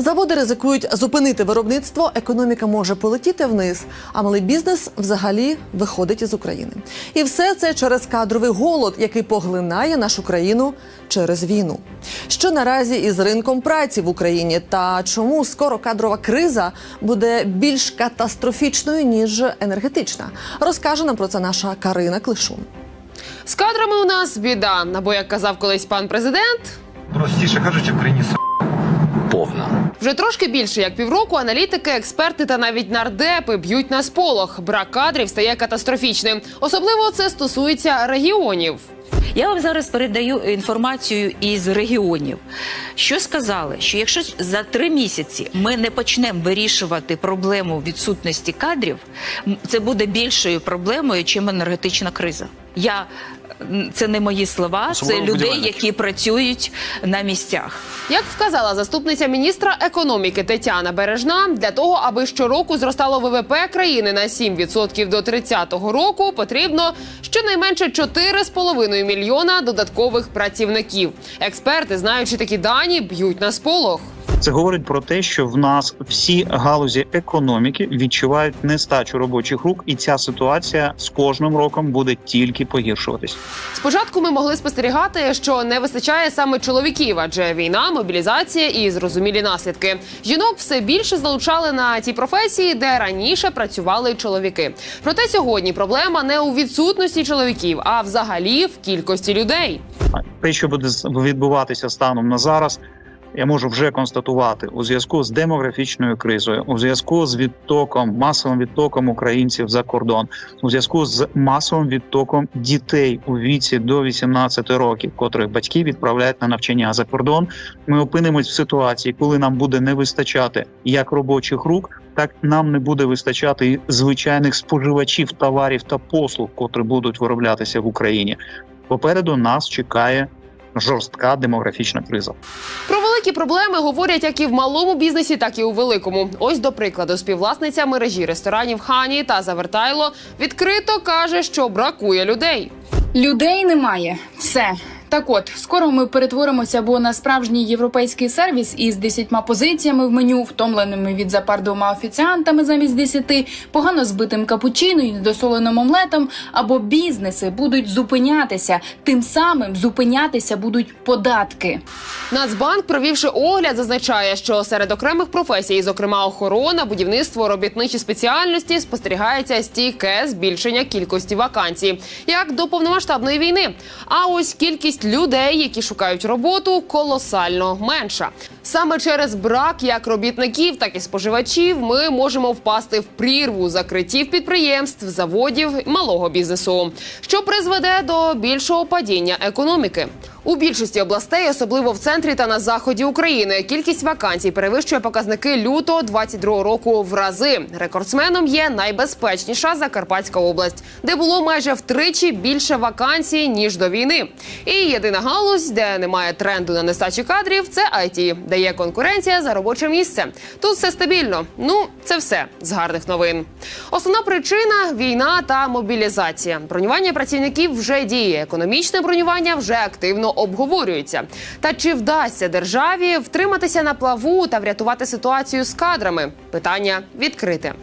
Заводи ризикують зупинити виробництво, економіка може полетіти вниз, а малий бізнес взагалі виходить із України. І все це через кадровий голод, який поглинає нашу країну через війну. Що наразі із ринком праці в Україні та чому скоро кадрова криза буде більш катастрофічною ніж енергетична, розкаже нам про це наша Карина Клишун. З кадрами у нас біда. Або як казав колись пан президент, Простіше кажучи, в країні с***. повна. Вже трошки більше як півроку аналітики, експерти та навіть нардепи б'ють на сполох. Брак кадрів стає катастрофічним. Особливо це стосується регіонів. Я вам зараз передаю інформацію із регіонів. Що сказали? Що якщо за три місяці ми не почнемо вирішувати проблему відсутності кадрів, це буде більшою проблемою, чим енергетична криза. Я це не мої слова, Особливо це людей, які працюють на місцях. Як вказала заступниця міністра економіки Тетяна Бережна, для того, аби щороку зростало ВВП країни на 7% до 30-го року, потрібно щонайменше 4,5 мільйона додаткових працівників. Експерти, знаючи такі дані, б'ють на сполох. Це говорить про те, що в нас всі галузі економіки відчувають нестачу робочих рук, і ця ситуація з кожним роком буде тільки погіршуватись. Спочатку ми могли спостерігати, що не вистачає саме чоловіків, адже війна, мобілізація і зрозумілі наслідки. Жінок все більше залучали на ті професії, де раніше працювали чоловіки. Проте сьогодні проблема не у відсутності чоловіків, а взагалі в кількості людей. Те, що буде відбуватися станом на зараз, я можу вже констатувати у зв'язку з демографічною кризою, у зв'язку з відтоком, масовим відтоком українців за кордон, у зв'язку з масовим відтоком дітей у віці до 18 років, котрих батьки відправляють на навчання за кордон. Ми опинимось в ситуації, коли нам буде не вистачати як робочих рук, так нам не буде вистачати звичайних споживачів товарів та послуг, котрі будуть вироблятися в Україні. Попереду нас чекає жорстка демографічна криза. Великі проблеми говорять як і в малому бізнесі, так і у великому. Ось до прикладу, співвласниця мережі ресторанів Хані та Завертайло відкрито каже, що бракує людей. Людей немає. Все. Так от, скоро ми перетворимося або на справжній європейський сервіс із десятьма позиціями в меню, втомленими від запар двома офіціантами замість десяти, погано збитим капучино і недосоленим омлетом, або бізнеси будуть зупинятися. Тим самим зупинятися будуть податки. Нацбанк, провівши огляд, зазначає, що серед окремих професій, зокрема охорона, будівництво, робітничі спеціальності, спостерігається стійке збільшення кількості вакансій, як до повномасштабної війни. А ось кількість людей, які шукають роботу, колосально менша. Саме через брак як робітників, так і споживачів, ми можемо впасти в прірву закриттів підприємств, заводів малого бізнесу, що призведе до більшого падіння економіки. У більшості областей, особливо в центрі та на заході України, кількість вакансій перевищує показники лютого 22 року в рази. Рекордсменом є найбезпечніша Закарпатська область, де було майже втричі більше вакансій ніж до війни. І єдина галузь, де немає тренду на нестачі кадрів, це IT, де є конкуренція за робоче місце. Тут все стабільно. Ну це все з гарних новин. Основна причина війна та мобілізація. Бронювання працівників вже діє. Економічне бронювання вже активно обговорюється. Та чи вдасться державі втриматися на плаву та врятувати ситуацію з кадрами? Питання відкрите.